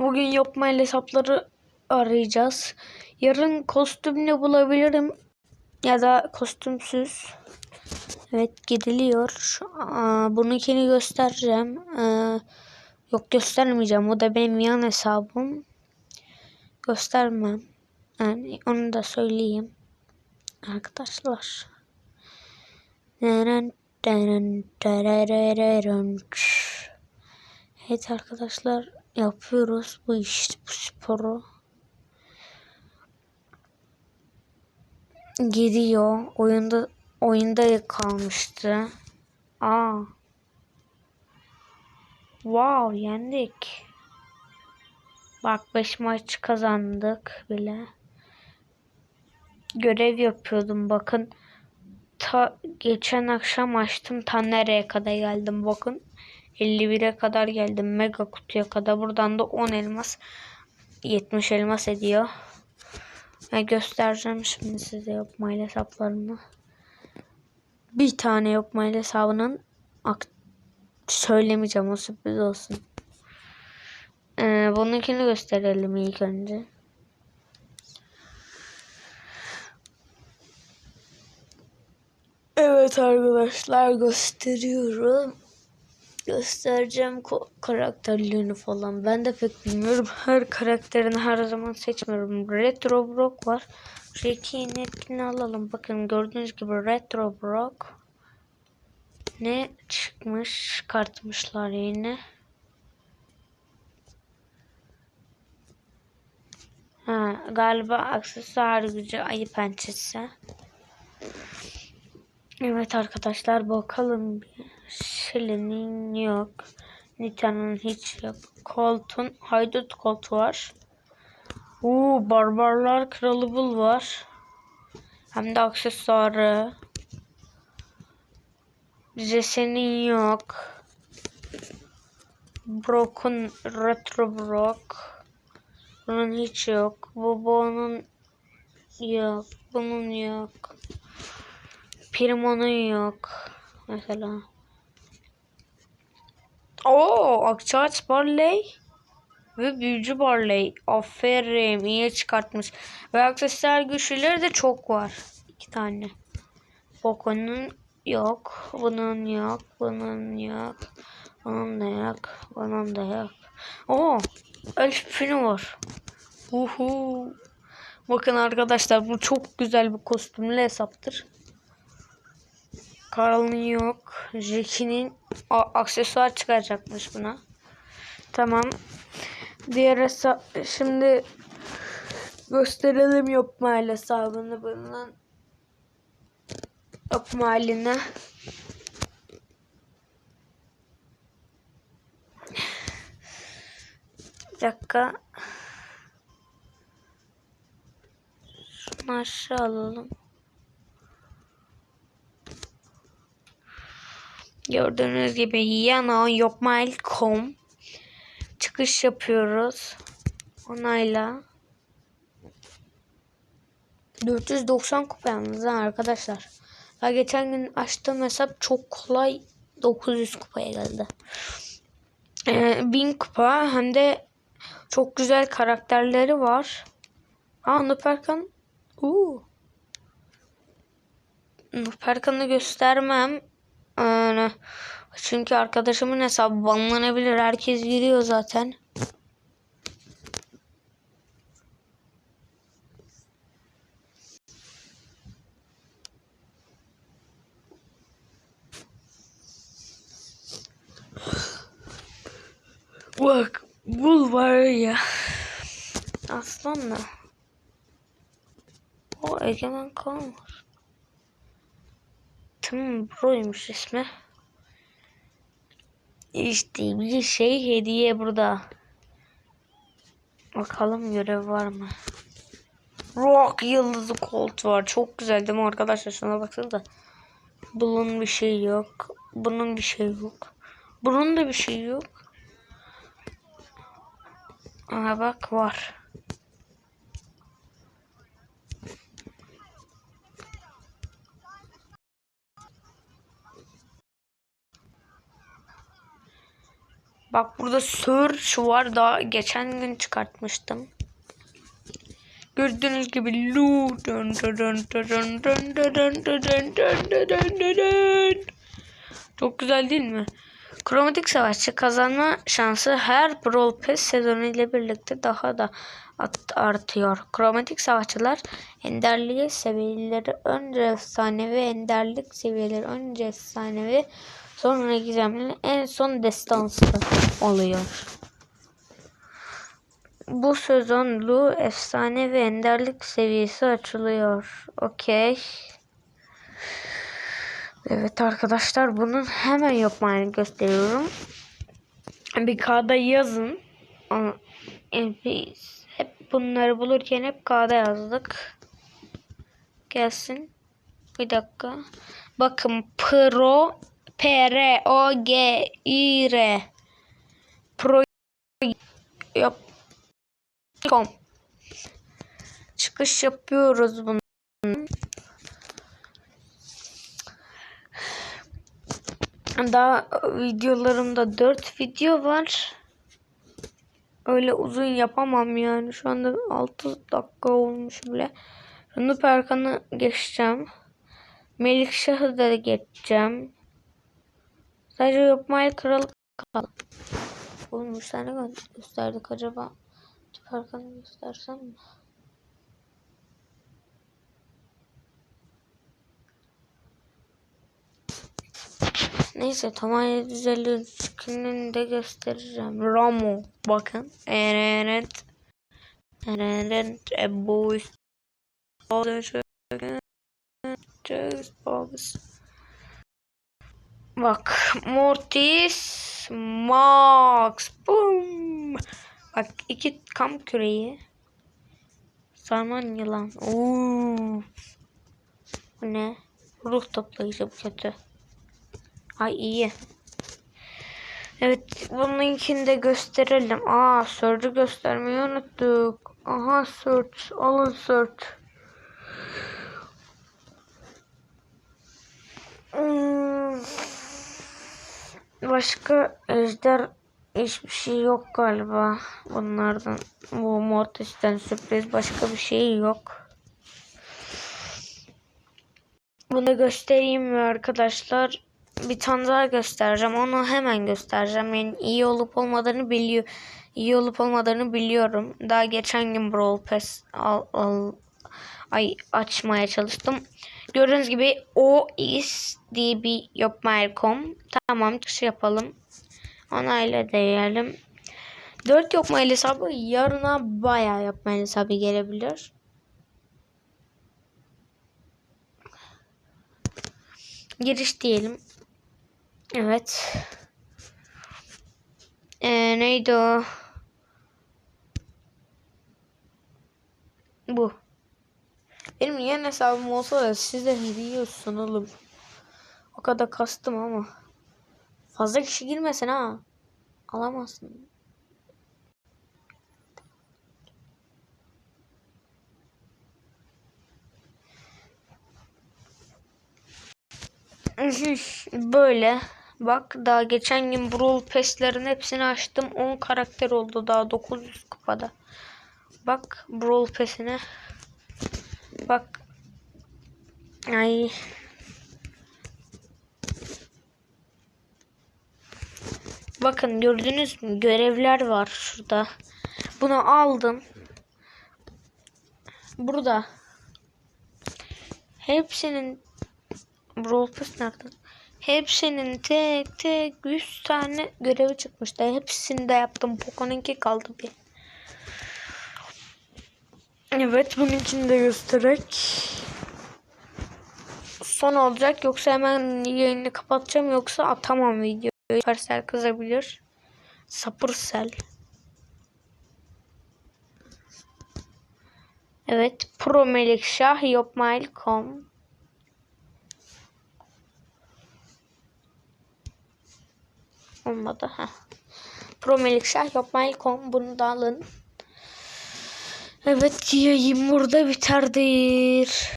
Bugün yapmayla hesapları arayacağız. Yarın kostümle bulabilirim. Ya da kostümsüz. Evet gidiliyor. Aa, bununkini göstereceğim. Ee, yok göstermeyeceğim. O da benim yan hesabım. Göstermem. Yani onu da söyleyeyim. Arkadaşlar. Evet arkadaşlar yapıyoruz bu iş bu sporu. Gidiyor. Oyunda oyunda kalmıştı. Aa. Wow yendik. Bak 5 maç kazandık bile. Görev yapıyordum bakın. Ta geçen akşam açtım ta nereye kadar geldim bakın. 51'e kadar geldim mega kutuya kadar. Buradan da 10 elmas 70 elmas ediyor. Ben göstereceğim şimdi size yapmayla hesaplarını. Bir tane yapmayla hesabının söylemeyeceğim o sürpriz olsun. Ee, bununkini gösterelim ilk önce. Evet arkadaşlar gösteriyorum. Göstereceğim karakterlerini falan. Ben de pek bilmiyorum. Her karakterini her zaman seçmiyorum. Retro Brock var. Şu iki alalım. Bakın gördüğünüz gibi Retro Brock. Ne çıkmış? Çıkartmışlar yine. Ha, galiba aksesuar gücü ayı pençesi. Evet arkadaşlar bakalım bir. Shelly'nin yok. Nita'nın hiç yok. Colt'un haydut Colt var. Oo barbarlar kralı bul var. Hem de aksesuarı. Bize senin yok. Brock'un retro Brock. Bunun hiç yok. Bobo'nun yok. Bunun yok. Primo'nun yok. Mesela. Oo, Akçaağaç Barley ve Büyücü Barley. Aferin, iyi çıkartmış. Ve aksesuar güçlüleri de çok var. İki tane. Poco'nun yok. Bunun yok. Bunun yok. Bunun da yok. Bunun da yok. Oo, Elf Pini var. Uhu. Bakın arkadaşlar bu çok güzel bir kostümlü hesaptır. Carl'ın yok. Jackie'nin aksesuar çıkaracakmış buna. Tamam. Diğer hesap şimdi gösterelim yapma hesabını bunun yapma haline. Bir dakika. Şunu aşağı alalım. Gördüğünüz gibi yana.yopmail.com çıkış yapıyoruz. Onayla. 490 kupa yalnız ha arkadaşlar. Daha geçen gün açtığım hesap çok kolay 900 kupaya geldi. Ee, 1000 kupa hem de çok güzel karakterleri var. Aa Nuperkan. Uuu. Nuperkan'ı göstermem. Yani çünkü arkadaşımın hesabı banlanabilir. Herkes giriyor zaten. Bak bul var ya. Aslanla. O Egemen Kan Tamam Bro'ymuş ismi. İşte bir şey hediye burada. Bakalım görev var mı? Rock yıldızı Colt var. Çok güzel değil mi arkadaşlar? Şuna baksanıza. Bunun bir şey yok. Bunun bir şey yok. Bunun da bir şey yok. Aha bak var. Bak burada search var daha geçen gün çıkartmıştım. Gördüğünüz gibi. Çok güzel değil mi? Kromatik Savaşçı kazanma şansı her Brawl Pass sezonu ile birlikte daha da artıyor. Kromatik Savaşçılar enderliği seviyeleri önce efsanevi enderlik seviyeleri önce efsanevi sonra gizemli en son destansı oluyor. Bu sezon Lu efsane ve enderlik seviyesi açılıyor. Okey. Evet arkadaşlar bunun hemen yapmayı gösteriyorum. Bir kağıda yazın. Biz hep bunları bulurken hep kağıda yazdık. Gelsin. Bir dakika. Bakın Pro P R O G I R Pro yap com. Çıkış yapıyoruz bunu. Daha videolarımda 4 video var. Öyle uzun yapamam yani. Şu anda 6 dakika olmuş bile. Runu Perkan'ı geçeceğim. Melikşah'ı da geçeceğim. Sadece yapmayla kralı kal. Oğlum 3 tane gösterdik acaba. Tip arkanı göstersem mi? Neyse tamam 750 skinini de göstereceğim. Ramo bakın. Evet. Evet. Bu Olacak. Just box. Bak Mortis Max Boom. Bak iki kamp küreği. Sarman yılan. Oo. Bu ne? Ruh toplayıcı bu kötü. Ay iyi. Evet bununkini de gösterelim. Aa search'ü göstermeyi unuttuk. Aha search. Alın search. Başka ejder hiçbir şey yok galiba. Bunlardan bu Mortis'ten sürpriz başka bir şey yok. Bunu göstereyim mi arkadaşlar? Bir tane daha göstereceğim. Onu hemen göstereceğim. Yani iyi olup olmadığını biliyor. iyi olup olmadığını biliyorum. Daha geçen gün Brawl Pass al, al, ay açmaya çalıştım. Gördüğünüz gibi o is db yapmayalım. Tamam çıkış yapalım. Onayla diyelim. 4 yapma hesabı yarına bayağı yapma hesabı gelebilir. Giriş diyelim. Evet. Ee, neydi o? Bu. Benim yan hesabım olsa da siz de biliyorsun oğlum. O kadar kastım ama. Fazla kişi girmesin ha. Alamazsın. Böyle. Bak daha geçen gün Brawl Pass'lerin hepsini açtım. 10 karakter oldu daha 900 kupada. Bak Brawl Pass'ine. Bak. Ay. Bakın gördünüz mü? Görevler var şurada. Bunu aldım. Burada. Hepsinin Pass nerede? Hepsinin tek tek 100 tane görevi çıkmıştı. Hepsini de yaptım. Poco'nunki kaldı bir. Evet bununkini de göstererek son olacak. Yoksa hemen yayını kapatacağım. Yoksa atamam videoyu. Supercell kızabilir. Sapırsel. Evet. Pro Melikşah Yopmail.com Olmadı. ha. Pro Melikşah Yopmail.com bunu da alın. Evet yayın burada biterdir.